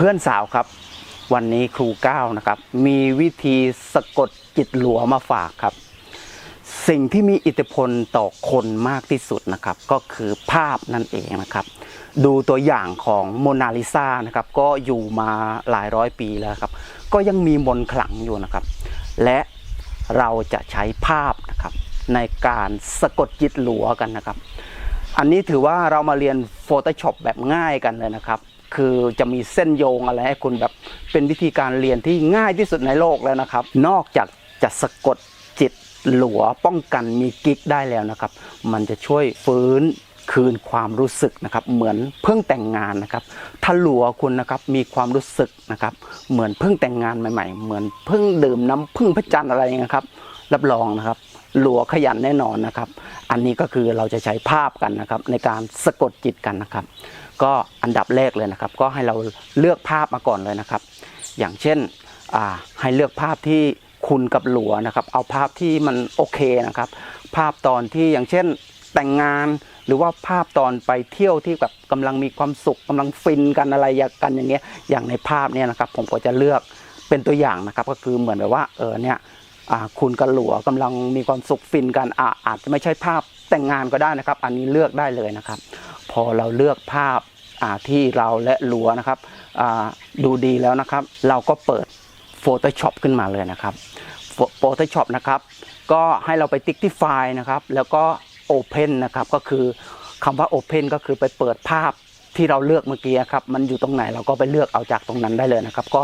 เพื่อนสาวครับ วันนี้ครูก้าวนะครับ มีวิธีสะกดจิตหลัวมาฝากครับ สิ่งที่มีอิทธิพลต่อคนมากที่สุดนะครับ ก็คือภาพนั่นเองนะครับ ดูตัวอย่างของโมนาลิซานะครับ ก็อยู่มาหลายร้อยปีแล้วครับ ก็ยังมีมนขลังอยู่นะครับ และเราจะใช้ภาพนะครับ ในการสะกดจิตหลัวกันนะครับ อันนี้ถือว่าเรามาเรียน Photoshop แบบง่ายกันเลยนะครับ คือจะมีเส้นโยงอะไรให้คุณแบบเป็นวิธีการเรียนที่ง่ายที่สุดในโลกแล้วนะครับ นอกจากจะสะกดจิตหลัวป้องกันมีกิ๊กได้แล้วนะครับ มันจะช่วยฟื้นคืนความรู้สึกนะครับ เหมือนเพิ่งแต่งงานนะครับ ถ้าหลัวคุณนะครับมีความรู้สึกนะครับ เหมือนเพิ่งแต่งงานใหม่ ๆ เหมือนเพิ่งดื่มน้ำพึ่งพระจันทร์อะไรอย่างเงี้ยครับ รับรองนะครับหลัวขยันแน่นอนนะครับ อันนี้ก็คือเราจะใช้ภาพกันนะครับ ในการสะกดจิตกันนะครับ ก็อันดับแรกเลยนะครับ ก็ให้เราเลือกภาพมาก่อนเลยนะครับ อย่างเช่นให้เลือกภาพที่คุณกับหลัวนะครับ เอาภาพที่มันโอเคนะครับ ภาพตอนที่อย่างเช่นแต่งงานหรือว่าภาพตอนไปเที่ยวที่แบบกำลังมีความสุขกำลังฟินกันอะไรกันอย่างเงี้ยอย่างในภาพเนี่ยนะครับ ผมก็จะเลือกเป็นตัวอย่างนะครับ ก็คือเหมือนแบบว่าเออเนี่ยคุณกับหลัวกำลังมีความสุขฟินกันอาอาจจะไม่ใช่ภาพแต่งงานก็ได้นะครับ อันนี้เลือกได้เลยนะครับ อเราเลือกภาพที่เราและลัวนะครับดูดีแล้วนะครับ เราก็เปิด Photoshop ขึ้นมาเลยนะครับ Photoshop นะครับ ก็ให้เราไปติ๊กที่ไฟล์นะครับ แล้วก็ Open นะครับ ก็คือคำว่า Open ก็คือไปเปิดภาพที่เราเลือกเมื่อกี้ครับ มันอยู่ตรงไหนเราก็ไปเลือกเอาจากตรงนั้นได้เลยนะครับ ก็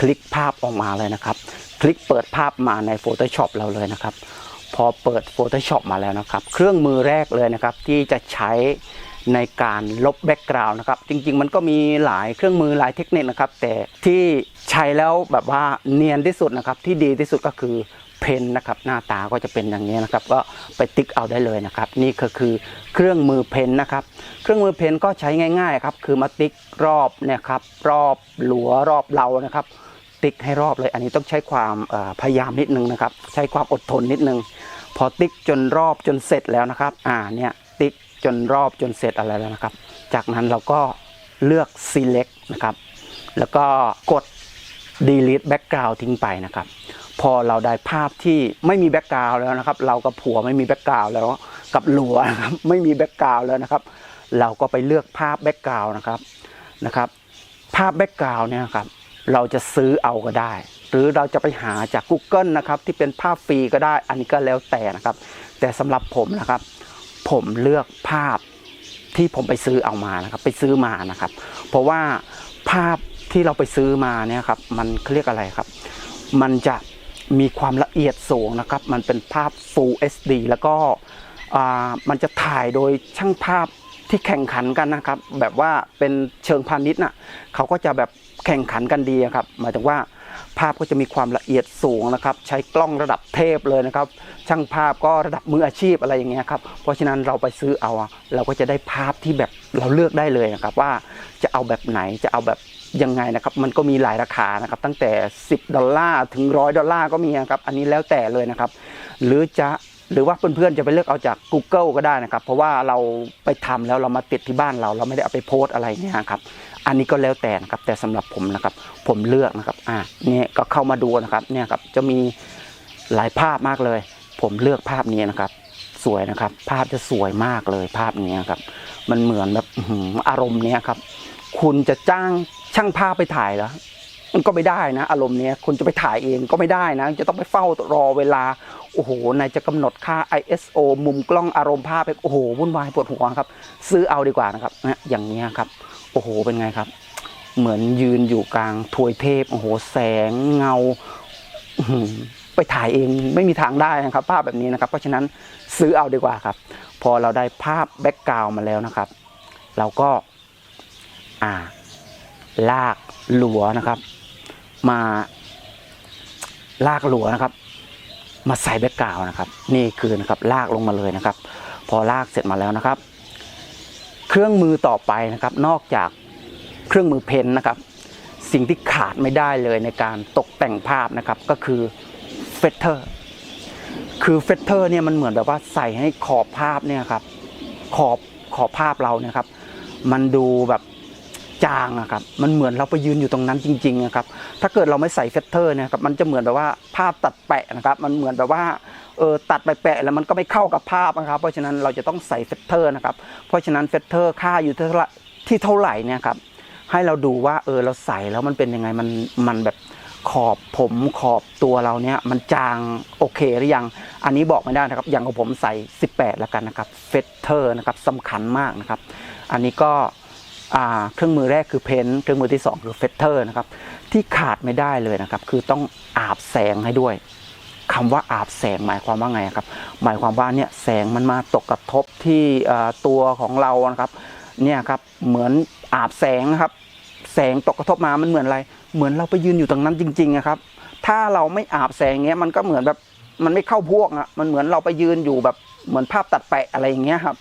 คลิกภาพออกมาเลยนะครับ คลิกเปิดภาพมาใน Photoshop เราเลยนะครับ พอเปิด Photoshop มาแล้วนะครับ เครื่องมือแรกเลยนะครับที่จะใช้ ในการลบแบ็กกราวน์นะครับ จริง ๆ มันก็มีหลายเครื่องมือหลายเทคนิคนะครับ แต่ที่ใช้แล้วแบบว่าเนียนที่สุดนะครับ ที่ดีที่สุดก็คือเพนนะครับ หน้าตาก็จะเป็นอย่างนี้นะครับ ก็ไปติ๊กเอาได้เลยนะครับ นี่ก็คือเครื่องมือเพนนะครับ เครื่องมือเพนก็ใช้ง่ายๆครับ คือมาติ๊กรอบนี่ยครับ รอบหลัวรอบเรานะครับ ติ๊กให้รอบเลย อันนี้ต้องใช้ความพยายามนิดนึงนะครับ ใช้ความอดทนนิดนึง พอติ๊กจนรอบจนเสร็จแล้วนะครับ อ่าเนี่ยติ๊ก จนรอบจนเสร็จอะไรแล้วนะครับ จากนั้นเราก็เลือก select นะครับ แล้วก็กด delete background ทิ้งไปนะครับ พอเราได้ภาพที่ไม่มีแบ็กกราวแล้วนะครับ เรากับผัวไม่มีแบ็กกราวแล้วกับหลัวนะครับไม่มีแบ็กกราวแล้วนะครับ เราก็ไปเลือกภาพแบ็กกราวนะครับนะครับ ภาพแบ็กกราวเนี่ยครับเราจะซื้อเอาก็ได้ หรือเราจะไปหาจาก Google นะครับที่เป็นภาพฟรีก็ได้ อันนี้ก็แล้วแต่นะครับ แต่สำหรับผมนะครับ ผมเลือกภาพที่ผมไปซื้อเอามานะครับ ไปซื้อมานะครับ เพราะว่าภาพที่เราไปซื้อมาเนี่ยครับ มันเรียกอะไรครับ มันจะมีความละเอียดสูงนะครับ มันเป็นภาพ Full HD แล้วก็อ่ามันจะถ่ายโดยช่างภาพที่แข่งขันกันนะครับ แบบว่าเป็นเชิงพาณิชย์น่ะเขาก็จะแบบแข่งขันกันดีครับหมายถึงว่า ภาพก็จะมีความละเอียดสูงนะครับ ใช้กล้องระดับเทพเลยนะครับ ช่างภาพก็ระดับมืออาชีพอะไรอย่างเงี้ยครับ เพราะฉะนั้นเราไปซื้อเอา เราก็จะได้ภาพที่แบบเราเลือกได้เลยนะครับว่าจะเอาแบบไหนจะเอาแบบยังไงนะครับ มันก็มีหลายราคานะครับ ตั้งแต่ 10 ดอลลาร์ถึงร้อยดอลลาร์ก็มีนะครับ อันนี้แล้วแต่เลยนะครับ หรือจะหรือว่าเพื่อนๆจะไปเลือกเอาจาก Google ก็ได้นะครับ เพราะว่าเราไปทำแล้วเรามาติดที่บ้านเรา เราไม่ได้เอาไปโพสต์อะไรเนี่ยครับ อันนี้ก็แล้วแต่นะครับแต่สำหรับผมนะครับ ผมเลือกนะครับอ่าเนี่ยก็เข้ามาดูนะครับเนี่ยครับจะมีหลายภาพมากเลย ผมเลือกภาพนี้นะครับ สวยนะครับ ภาพจะสวยมากเลยภาพนี้ครับ มันเหมือนแบบอารมณ์เนี้ยครับ คุณจะจ้างช่างภาพไปถ่ายเหรอมันก็ไม่ได้นะ อารมณ์เนี้ยคุณจะไปถ่ายเองก็ไม่ได้นะ จะต้องไปเฝ้ารอเวลาโอ้โหนายจะกำหนดค่า ISO มุมกล้องอารมณ์ภาพไปโอ้โหวุ่นวายปวดหัวครับ ซื้อเอาดีกว่านะครับนะอย่างเนี้ยครับ โอ้โหเป็นไงครับ เหมือนยืนอยู่กลางถวยเทพโอ้โหแสงเงาไปถ่ายเองไม่มีทางได้นะครับ ภาพแบบนี้นะครับ เพราะฉะนั้นซื้อเอาดีกว่าครับ พอเราได้ภาพแบ็กกราวมาแล้วนะครับ เราก็อ่าลากหลัวนะครับ มาลากหลัวนะครับ มาใส่แบ็กกราวนะครับ นี่คือนะครับลากลงมาเลยนะครับ พอลากเสร็จมาแล้วนะครับ เครื่องมือต่อไปนะครับ นอกจากเครื่องมือเพนนะครับ สิ่งที่ขาดไม่ได้เลยในการตกแต่งภาพนะครับก็คือเฟเตอร์คือเฟเตอร์เนี่ยมันเหมือนแบบว่าใส่ให้ขอบภาพเนี่ยครับขอบขอบภาพเราเนี่ยครับ มันดูแบบจางอะครับมันเหมือนเราไปยืนอยู่ตรงนั้นจริงๆนะครับถ้าเกิดเราไม่ใส่เฟตเตอร์นี่ยครับมันจะเหมือนแบบว่าภาพตัดแปะนะครับ มันเหมือนแบบว่า เออตัดไปแปะแล้วมันก็ไม่เข้ากับภาพนะครับ เพราะฉะนั้นเราจะต้องใส่เฟตเตอร์นะครับ เพราะฉะนั้นเฟตเตอร์ค่าอยู่ที่เท่าไหร่เนี่ยครับให้เราดูว่าเออเราใส่แล้วมันเป็นยังไงมันมันแบบขอบผมขอบตัวเราเนี่ยมันจางโอเคหรือยัง อันนี้บอกไม่ได้นะครับ อย่างของผมใส่ 18 แล้วกันนะครับเฟตเตอร์นะครับสำคัญมากนะครับ อันนี้ก็เครื่องมือแรกคือเพนท์เครื่องมือที่ 2 คือเฟตเตอร์นะครับที่ขาดไม่ได้เลยนะครับ คือต้องอาบแสงให้ด้วย คำว่าอาบแสงหมายความว่าไงครับ หมายความว่าเนี่ยแสงมันมาตกกระทบที่ตัวของเรานะครับ เนี่ยครับเหมือนอาบแสงครับ แสงตกกระทบมามันเหมือนอะไร เหมือนเราไปยืนอยู่ตรงนั้นจริงๆนะครับ ถ้าเราไม่อาบแสงเงี้ยมันก็เหมือนแบบมันไม่เข้าพวกอะมันเหมือนเราไปยืนอยู่แบบเหมือนภาพตัดแปะอะไรอย่างเงี้ยครับ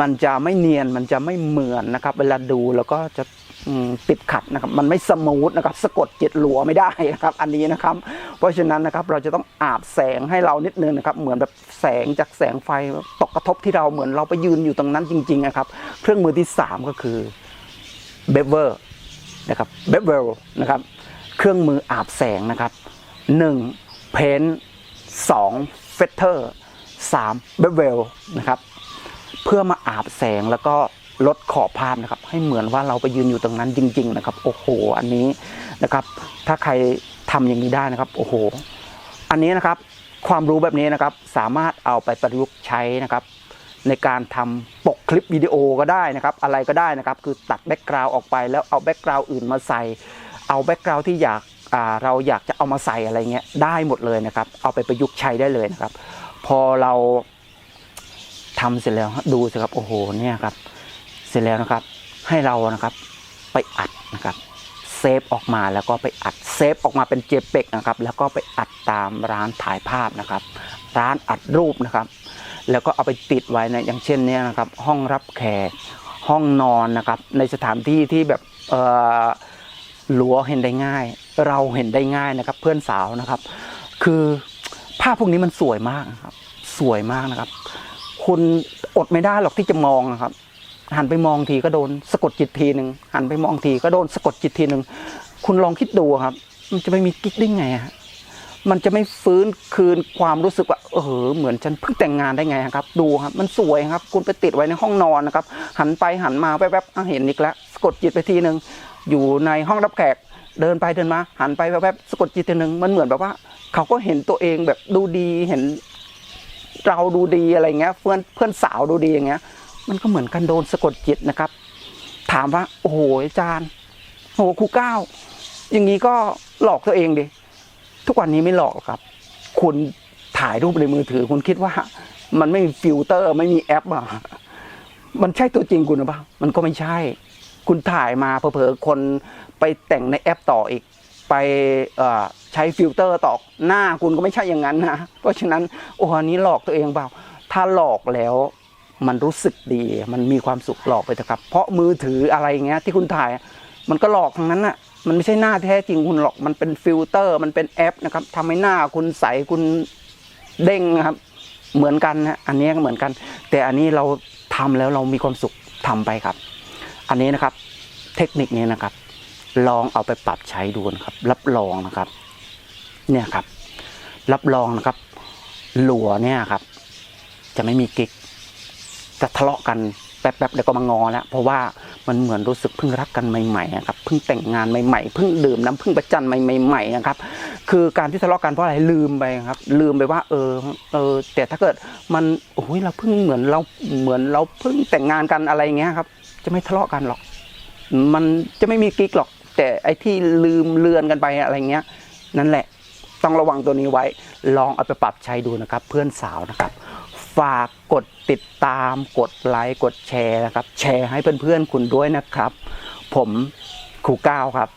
มันจะไม่เนียนมันจะไม่เหมือนนะครับ เวลาดูแล้วก็จะ ติดขัดนะครับมันไม่สมูทนะครับสะกดจิตหลัวไม่ได้นะครับอันนี้นะครับ เพราะฉะนั้นนะครับเราจะต้องอาบแสงให้เรานิดนึงนะครับเหมือนแบบแสงจากแสงไฟตกกระทบที่เราเหมือนเราไปยืนอยู่ตรงนั้นจริงๆนะครับเครื่องมือที่สามก็คือเบเวอร์นะครับเบเวลนะครับเครื่องมืออาบแสงนะครับหนึ่งเพนสองเฟเตอร์สามเบเวลนะครับเพื่อมาอาบแสงแล้วก็ ลดขอบภาพนะครับ ให้เหมือนว่าเราไปยืนอยู่ตรงนั้นจริง ๆ นะครับ โอ้โห อันนี้นะครับ ถ้าใครทำอย่างนี้ได้นะครับ โอ้โห อันนี้นะครับความรู้แบบนี้นะครับสามารถเอาไปประยุกต์ใช้นะครับ ในการทำปกคลิปวิดีโอก็ได้นะครับ อะไรก็ได้นะครับ คือตัดแบ็กกราวออกไปแล้วเอาแบ็กกราวอื่นมาใส่ เอาแบ็กกราวที่อยากาเราอยากจะเอามาใส่อะไรเงี้ยได้หมดเลยนะครับ เอาไปประยุกต์ใช้ได้เลยนะครับ พอเราทำเสร็จแล้วดูสิครับโอ้โหเนี่ยครับ ร็จแล้วนะครับ ให้เรานะครับไปอัดนะครับเซฟออกมาแล้วก็ไปอัดเซฟออกมาเป็นเจเปกนะครับแล้วก็ไปอัดตามร้านถ่ายภาพนะครับ ร้านอัดรูปนะครับ แล้วก็เอาไปติดไว้ในอย่างเช่นเนี่ยนะครับ ห้องรับแขกห้องนอนนะครับ ในสถานที่ที่แบบเออหลัวเห็นได้ง่าย เราเห็นได้ง่ายนะครับ เพื่อนสาวนะครับ คือภาพพวกนี้มันสวยมากนะครับ สวยมากนะครับ คุณอดไม่ได้หรอกที่จะมองนะครับ หันไปมองทีก็โดนสะกดจิตทีหนึ่งหันไปมองทีก็โดนสะกดจิตทีหนึ่งคุณลองคิดดูครับ มันจะไม่มีกิ๊กได้ไงอะมันจะไม่ฟื้นคืนความรู้สึกว่าเออเหมือนฉันเพิ่งแต่งงานได้ไงครับ ดูครับ มันสวยครับ คุณไปติดไว้ในห้องนอนนะครับ หันไปหันมาแวบๆอะเห็นอีกแล้วสะกดจิตไปทีหนึ่งอยู่ในห้องรับแขกเดินไปเดินมา หันไปแวบๆสะกดจิตทีหนึ่งมันเหมือนแบบว่า เขาก็เห็นตัวเองแบบดูดีเห็นเราดูดีอะไรเงี้ย เพื่อนเพื่อนสาวดูดีอย่างเงี้ย มันก็เหมือนกันโดนสะกดจิตนะครับ ถามว่า โอ้โหอาจารย์โอ้โหครูก้าวอย่างนี้ก็หลอกตัวเองดิทุกวันนี้ไม่หลอกครับ คุณถ่ายรูปในมือถือ คุณคิดว่า มันไม่มีฟิลเตอร์ไม่มีแอปอะมันใช่ตัวจริงคุณหรือเปล่ามันก็ไม่ใช่ คุณถ่ายมาเผลอๆคนไปแต่งในแอปต่ออีก ไปใช้ฟิลเตอร์ต่อหน้าคุณก็ไม่ใช่อย่างนั้นนะเพราะฉะนั้นโอ้โหอันนี้หลอกตัวเองเปล่า ถ้าหลอกแล้ว มันรู้สึกดี มันมีความสุขหลอกไปเถอะครับ เพราะมือถืออะไรเงี้ยที่คุณถ่าย มันก็หลอกทั้งนั้นน่ะมันไม่ใช่หน้าแท้จริงคุณหรอก มันเป็นฟิลเตอร์ มันเป็นแอปนะครับทำให้หน้าคุณใสคุณเด้งนะครับ เหมือนกันนะอันนี้ก็เหมือนกัน แต่อันนี้เราทำแล้วเรามีความสุขทำไปครับ อันนี้นะครับ เทคนิคนี้นะครับ ลองเอาไปปรับใช้ดูนะครับ รับรองนะครับ เนี่ยครับ รับรองนะครับ หลัวเนี่ยครับ จะไม่มีกิ๊ก จะทะเลาะกันแป๊บๆเดี๋ยวก็มางอแล้วเพราะว่ามันเหมือนรู้สึกเพิ่งรักกันใหม่ๆนะครับเพิ่งแต่งงานใหม่ๆเพิ่งดื่มน้ำพึ่งประจันใหม่ๆนะครับคือการที่ทะเลาะกันเพราะอะไรลืมไปครับ ลืมไปว่า เออเออแต่ถ้าเกิดมันโอ้ยเราเพิ่งเหมือนเราเหมือนเราเพิ่งแต่งงานกันอะไรเงี้ยครับ จะไม่ทะเลาะกันหรอก มันจะไม่มีกิ๊กหรอก แต่ไอ้ที่ลืมเลือนกันไปอะไรเงี้ย นั่นแหละต้องระวังตัวนี้ไว้ ลองเอาไปปรับใช้ดูนะครับ เพื่อนสาวนะครับ ฝากกด ติดตามกดไลค์กดแชร์นะครับ แชร์ให้เพื่อนๆคุณด้วยนะครับ ผมครูก้าวครับ